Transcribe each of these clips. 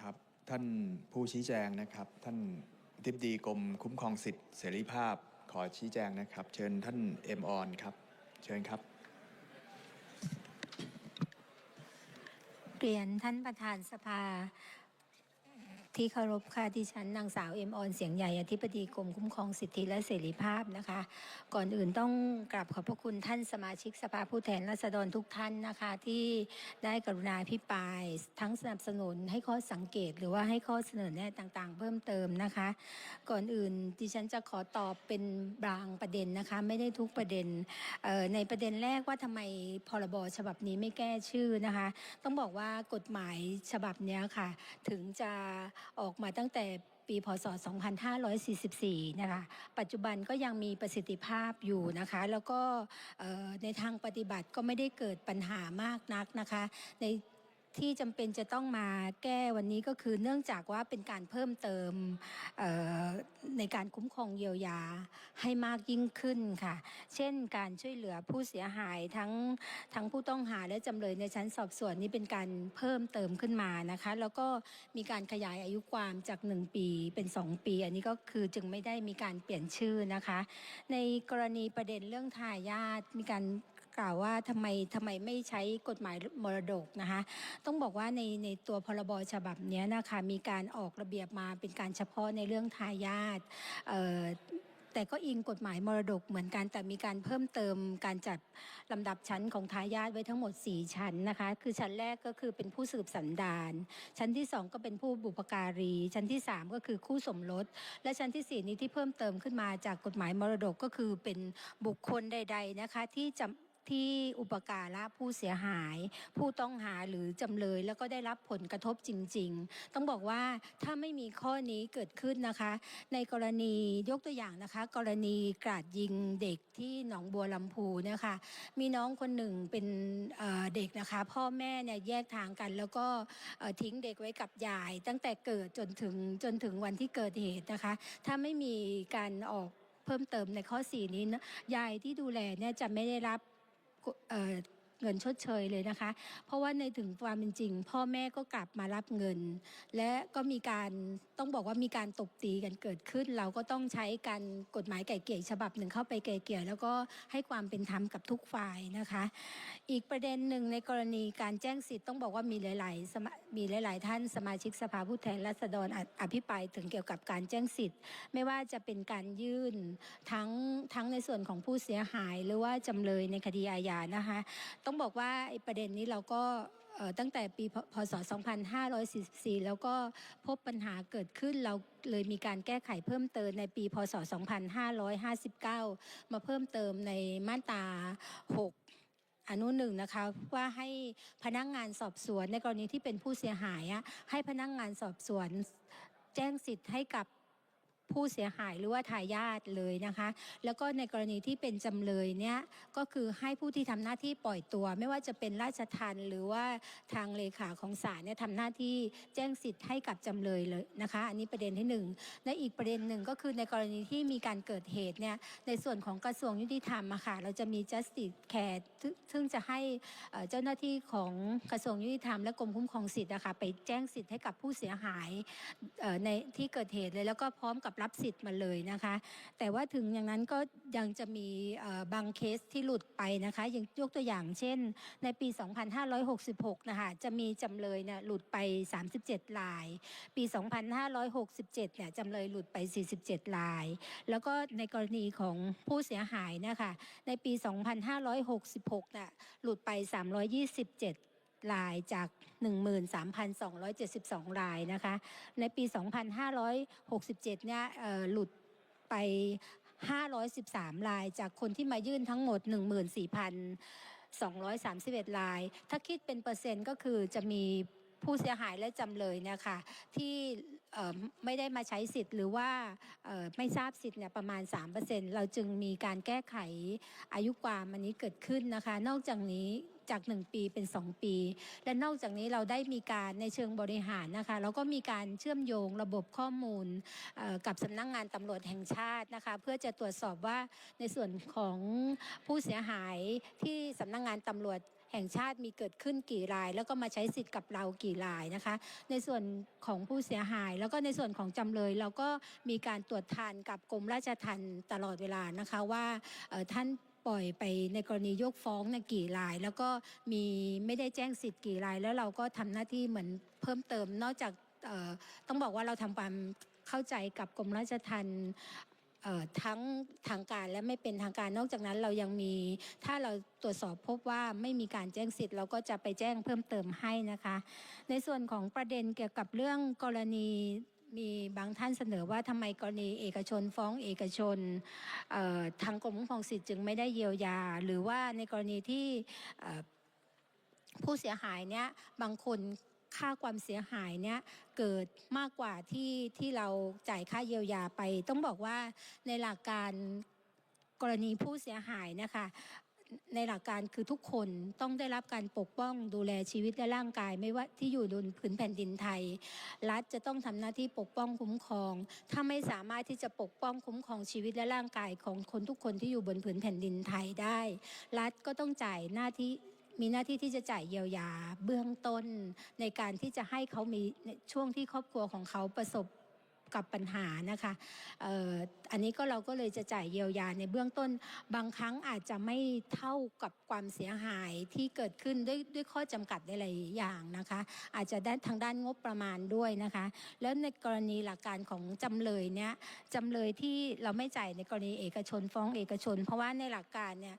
ครับ ท่านผู้ชี้แจงนะครับ ท่านทิบดีกรมคุ้มครองสิทธิเสรีภาพขอชี้แจงนะครับ เชิญท่านเอ็มออนครับ เชิญครับเรียนท่านประธานสภา ที่เคารพค่ะดิฉันนางสาวเอ็มออนเสียงใหญ่อธิบดีกรมคุ้มครองสิทธิและเสรีภาพนะคะ ก่อนอื่นต้องกราบขอบพระคุณท่านสมาชิกสภาผู้แทนราษฎรทุกท่านนะคะ ที่ได้กรุณาพิปราย ทั้งสนับสนุนให้ข้อสังเกต หรือว่าให้ข้อเสนอแนะต่างๆ เพิ่มเติมนะคะ ก่อนอื่นดิฉันจะขอตอบเป็นบางประเด็นนะคะ ไม่ได้ทุกประเด็นในประเด็นแรกว่าทำไมพรบฉบับนี้ไม่แก้ชื่อนะคะ ต้องบอกว่ากฎหมายฉบับนี้ค่ะ ถึงจะออกมาตั้งแต่ปีพศ 2544 นะคะ ปัจจุบันก็ยังมีประสิทธิภาพอยู่นะคะ แล้วก็ในทางปฏิบัติก็ไม่ได้เกิดปัญหามากนักนะคะ ใน ที่จำเป็นจะต้องมาแก้วันนี้ก็คือเนื่องจากว่าเป็นการเพิ่มเติมในการคุ้มครองเยียวยาให้มากยิ่งขึ้นค่ะ เช่นการช่วยเหลือผู้เสียหายทั้งทั้งผู้ต้องหาและจำเลยในชั้นสอบสวนนี้เป็นการเพิ่มเติมขึ้นมานะคะ แล้วก็มีการขยายอายุความจาก 1 ปีเป็น 2 ปี อันนี้ก็คือจึงไม่ได้มีการเปลี่ยนชื่อนะคะ ในกรณีประเด็นเรื่องทายาทมีการ กล่าวว่าทำไมทำไมไม่ใช้กฎหมายมรดกนะคะ ต้องบอกว่าในในตัวพรบฉบับนี้นะคะมีการออกระเบียบมาเป็นการเฉพาะในเรื่องทายาทแต่ก็อิงกฎหมายมรดกเหมือนกัน แต่มีการเพิ่มเติมการจัดลำดับชั้นของทายาทไว้ทั้งหมด 4 ชั้นนะคะ คือชั้นแรกก็คือเป็นผู้สืบสันดาน ชั้นที่ 2 ก็เป็นผู้บุปการี ชั้นที่ 3 ก็คือคู่สมรส และชั้นที่ 4 นี้ที่เพิ่มเติมขึ้นมาจากกฎหมายมรดกก็คือเป็นบุคคลใด ๆนะคะที่จำ ที่อุปการะผู้เสียหาย ผู้ต้องหาหรือจำเลย แล้วก็ได้รับผลกระทบจริง ๆ ต้องบอกว่าถ้าไม่มีข้อนี้เกิดขึ้นนะคะ ในกรณียกตัวอย่างนะคะ กรณีกราดยิงเด็กที่หนองบัวลำพูนี่ยค่ะมีน้องคนหนึ่งเป็นเเด็กนะคะ พ่อแม่เนี่ยแยกทางกัน แล้วก็ทิ้งเด็กไว้กับยาย ตั้งแต่เกิดจนถึงจนถึงวันที่เกิดเหตุนะคะ ถ้าไม่มีการออกเพิ่มเติมในข้อ 4 นี้นะยายที่ดูแลเนี่ยจะไม่ได้รับ เเงินชดเชยเลยนะคะ เพราะว่าในถึงความเป็นจริง พ่อแม่ก็กลับมารับเงิน และก็มีการ ต้องบอกว่ามีการตบตีกันเกิดขึ้น เราก็ต้องใช้การกฎหมายไก่เกี่ยฉบับหนึ่งเข้าไปไก่เกี่ยแล้วก็ให้ความเป็นธรรมกับทุกฝ่ายนะคะ อีกประเด็นหนึ่งในกรณีการแจ้งสิทธิ์ต้องบอกว่ามีหลายๆมามีหลาย ๆ ท่านสมาชิกสภาผู้แทนราษฎรออภิปรายถึงเกี่ยวกับการแจ้งสิทธิ์ ไม่ว่าจะเป็นการยื่นทั้งทั้งในส่วนของผู้เสียหาย หรือว่าจำเลยในคดีอาญานะคะ ต้องบอกว่าไอ้ประเด็นนี้เราก็ ตั้งแต่ปีพศ 2544 แล้วก็พบปัญหาเกิดขึ้นเราเลยมีการแก้ไขเพิ่มเติมในปี พศ 2559 มาเพิ่มเติมในมาตรา 6อนุหนึ่งนะคะว่าให้พนักงานสอบสวนในกรณีที่เป็นผู้เสียหายให้พนักงานสอบสวนแจ้งสิทธิ์ให้กับ ผู้เสียหายหรือว่าทายาทเลยนะคะ แล้วก็ในกรณีที่เป็นจำเลยเนี่ยก็คือให้ผู้ที่ทำหน้าที่ปล่อยตัว ไม่ว่าจะเป็นราชทัณฑ์หรือว่าทางเลขาของศาลเนี่ยทำหน้าที่แจ้งสิทธิ์ให้กับจำเลยเลยนะคะ อันนี้ประเด็นที่หนึ่งและอีกประเด็นหนึ่งก็คือในกรณีที่มีการเกิดเหตุเนี่ยในส่วนของกระทรวงยุติธรรมอะค่ะเราจะมี justice care ซึ่งจะให้เจ้าหน้าที่ของกระทรวงยุติธรรมและกรมคุ้มครองสิทธิ์นะคะไปแจ้งสิทธิ์ให้กับผู้เสียหายในที่เกิดเหตุเลยแล้วก็พร้อมกับรับสิทธิ์มาเลยนะคะ แต่ว่าถึงอย่างนั้นก็ยังจะมีบางเคสที่หลุดไปนะคะอย่างยกตัวอย่างเช่น ในปี 2566 นะคะจะมีจำเลยเนี่ยหลุดไป 37ราย ปี 2567 เนี่ยจำเลยหลุดไป 47ราย แล้วก็ในกรณีของผู้เสียหายนะคะในปี 2566 น่ะหลุดไป 327 รายจาก 13,272 รายนะคะ ในปี 2567 เนี่ยเอ่อหลุดไป 513 ราย จากคนที่มายื่นทั้งหมด 14,231 ราย ถ้าคิดเป็นเปอร์เซ็นต์ก็คือจะมีผู้เสียหายและจำเลยเนะคะที่ไม่ได้มาใช้สิทธิ์หรือว่าไม่ทราบสิทธิ์เนี่ยประมาณ 3%เราจึงมีการแก้ไขอายุความอันนี้เกิดขึ้นนะคะ นอกจากนี้ จาก 1 ปีเป็น 2 ปี และนอกจากนี้เราได้มีการในเชิงบริหารนะคะแล้วก็มีการเชื่อมโยงระบบข้อมูลกับสำนักงงานตำรวจแห่งชาตินะคะเพื่อจะตรวจสอบว่าในส่วนของผู้เสียหายที่สำนักงงานตำรวจแห่งชาติมีเกิดขึ้นกี่ราย แล้วก็มาใช้สิทธิ์กับเรากี่รายนะคะ ในส่วนของผู้เสียหาย แล้วก็ในส่วนของจำเลยเราก็มีการตรวจทานกับกรมราชทัณฑ์ตลอดเวลานะคะว่าท่าน ปล่อยไปในกรณียกฟ้องนะกี่ราย แล้วก็มีไม่ได้แจ้งสิทธิ์กี่ราย แล้วเราก็ทำหน้าที่เหมือนเพิ่มเติมนอกจากต้องบอกว่าเราทำความเข้าใจกับกรมราชทัณฑ์ทั้งทางการและไม่เป็นทางการนอกจากนั้นเรายังมี ถ้าเราตรวจสอบพบว่าไม่มีการแจ้งสิทธิ์เราก็จะไปแจ้งเพิ่มเติมให้นะคะ ในส่วนของประเด็นเกี่ยวกับเรื่องกรณี มีบางท่านเสนอว่าทำไมกรณีเอกชนฟ้องเอกชนทางกรมคุ้มครองสิทธิ์จึงไม่ได้เยียวยา หรือว่าในกรณีที่ผู้เสียหายเนี้ยบางคนค่าความเสียหายเนี้ยเกิดมากกว่าที่ที่เราจ่ายค่าเยียวยาไป ต้องบอกว่าในหลักการกรณีผู้เสียหายนะคะ ในหลักการคือทุกคนต้องได้รับการปกป้องดูแลชีวิตและร่างกาย ไม่ว่าที่อยู่บนผืนแผ่นดินไทย รัฐจะต้องทำหน้าที่ปกป้องคุ้มครอง ถ้าไม่สามารถที่จะปกป้องคุ้มครองชีวิตและร่างกายของคนทุกคนที่อยู่บนผืนแผ่นดินไทยได้ รัฐก็ต้องจ่ายหน้าที่มีหน้าที่ที่จะจ่ายเยียวยาเบื้องต้น ในการที่จะให้เขามีช่วงที่ครอบครัวของเขาประสบ กับปัญหานะคะอ,อันนี้ก็เราก็เลยจะจ่ายเยียวยาในเบื้องต้น บางครั้งอาจจะไม่เท่ากับความเสียหายที่เกิดขึ้นด้วยด้วยข้อจำกัดในหลายอย่างนะคะ อาจจะด้านทางด้านงบประมาณด้วยนะคะ แล้วในกรณีหลักการของจำเลยเนี้ยจำเลยที่เราไม่จ่ายในกรณีเอกชนฟ้องเอกชน เพราะว่าในหลักการเนี่ย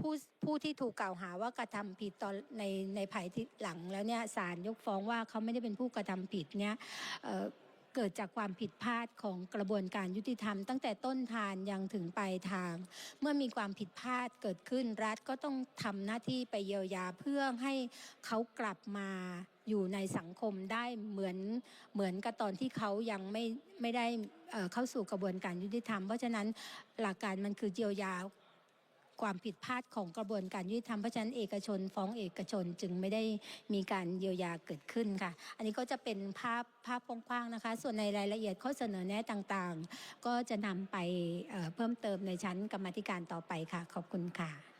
ผู้ผู้ที่ถูกกล่าวหาว่ากระทำผิดตอนในในภายที่หลังแล้วเนี่ยศาลยกฟ้องว่าเขาไม่ได้เป็นผู้กระทำผิดเนี่ยเเกิดจากความผิดพลาดของกระบวนการยุติธรรม ตั้งแต่ต้นทานยังถึงปลายทาง เมื่อมีความผิดพลาดเกิดขึ้นรัฐก็ต้องทำหน้าที่ไปเยียวยาเพื่อให้เขากลับมาอยู่ในสังคมได้เหมือนเหมือนกับตอนที่เขายังไม่ไม่ได้เข้าสู่กระบวนการยุติธรรม เพราะฉะนั้นหลักการมันคือเยียวยา ความผิดพลาดของกระบวนการยุติธรรมเพราะฉะนั้นเอกชน ฟ้องเอกชนจึงไม่ได้มีการเยียวยาเกิดขึ้นค่ะ อันนี้ก็จะเป็นภาพภาพกว้างๆนะคะ ส่วนในรายละเอียดข้อเสนอแนะต่างๆ ก็จะนำไปเเพิ่มเติมในชั้นกรรมธิการต่อไปค่ะ ขอบคุณค่ะ